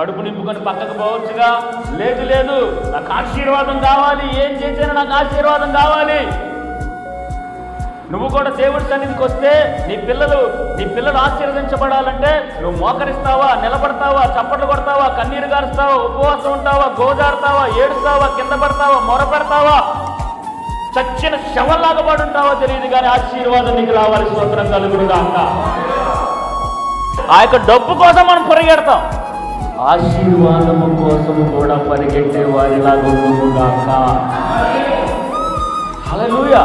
కడుపు నింపుకొని పక్కకు పోవచ్చుగా. లేదు లేదు నాకు ఆశీర్వాదం కావాలి. ఏం చేసినా నాకు ఆశీర్వాదం కావాలి. నువ్వు కూడా దేవుడి సన్నిధికి వస్తే నీ పిల్లలు నీ పిల్లలు ఆశీర్వదించబడాలంటే నువ్వు మోకరిస్తావా నిలబడతావా చప్పట్లు కొడతావా కన్నీరు గారుస్తావా ఉపవాసం ఉంటావా గోజారుతావా ఏడుస్తావా కింద పడతావా మొరపడతావా చచ్చిన శవంలాగా పడి తెలియదు కానీ ఆశీర్వాదం నీకు రావాలి. స్వతంత్రం కలుగురుగా అంట ఆ యొక్క డబ్బు కోసం మనం పొరగెడతాం. ఆశీర్వాదము కోసం కూడా పరిగెట్టే వారిలాగా ఉండుగాక హల్లెలూయా.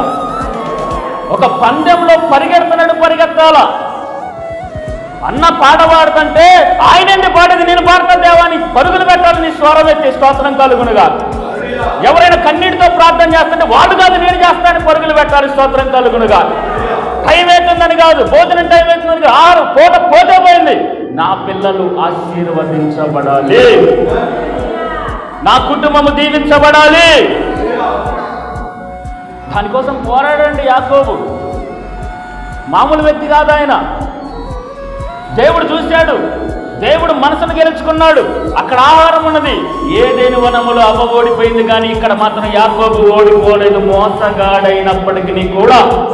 ఒక పందెంలో పరిగెడుతున్నాడు పరిగెత్తాల. అన్న పాట పాడుతుంటే ఆయనండి పాడేది? నేను పాడతా దేవాని పరుగులు పెట్టాలి నీ స్వరం ఎత్తి స్తోత్రం కలుగునుగా ఎవరైనా కన్నీటితో ప్రార్థన చేస్తుంటే వాడు కాదు నేను చేస్తాను పరుగులు పెట్టాలి స్తోత్రం కలుగునుగా టైం అవుతుందని కాదు భోజనం టైం అవుతుందని కాదు. ఆరు పూట పోతే పోయింది. నా పిల్లలు ఆశీర్వదించబడాలి. నా కుటుంబము దీవించబడాలి. దానికోసం పోరాడండి యాకోబు. మామూలు వ్యక్తి కాదు ఆయన. దేవుడు చూశాడు. దేవుడు మనసును గెలుచుకున్నాడు. అక్కడ ఆహారం ఉన్నది. ఏదేని వనములు అవ్వ ఓడిపోయింది కానీ ఇక్కడ మాత్రం యాకోబు ఓడిపోలేదు. మోసగాడైనప్పటికీ కూడా.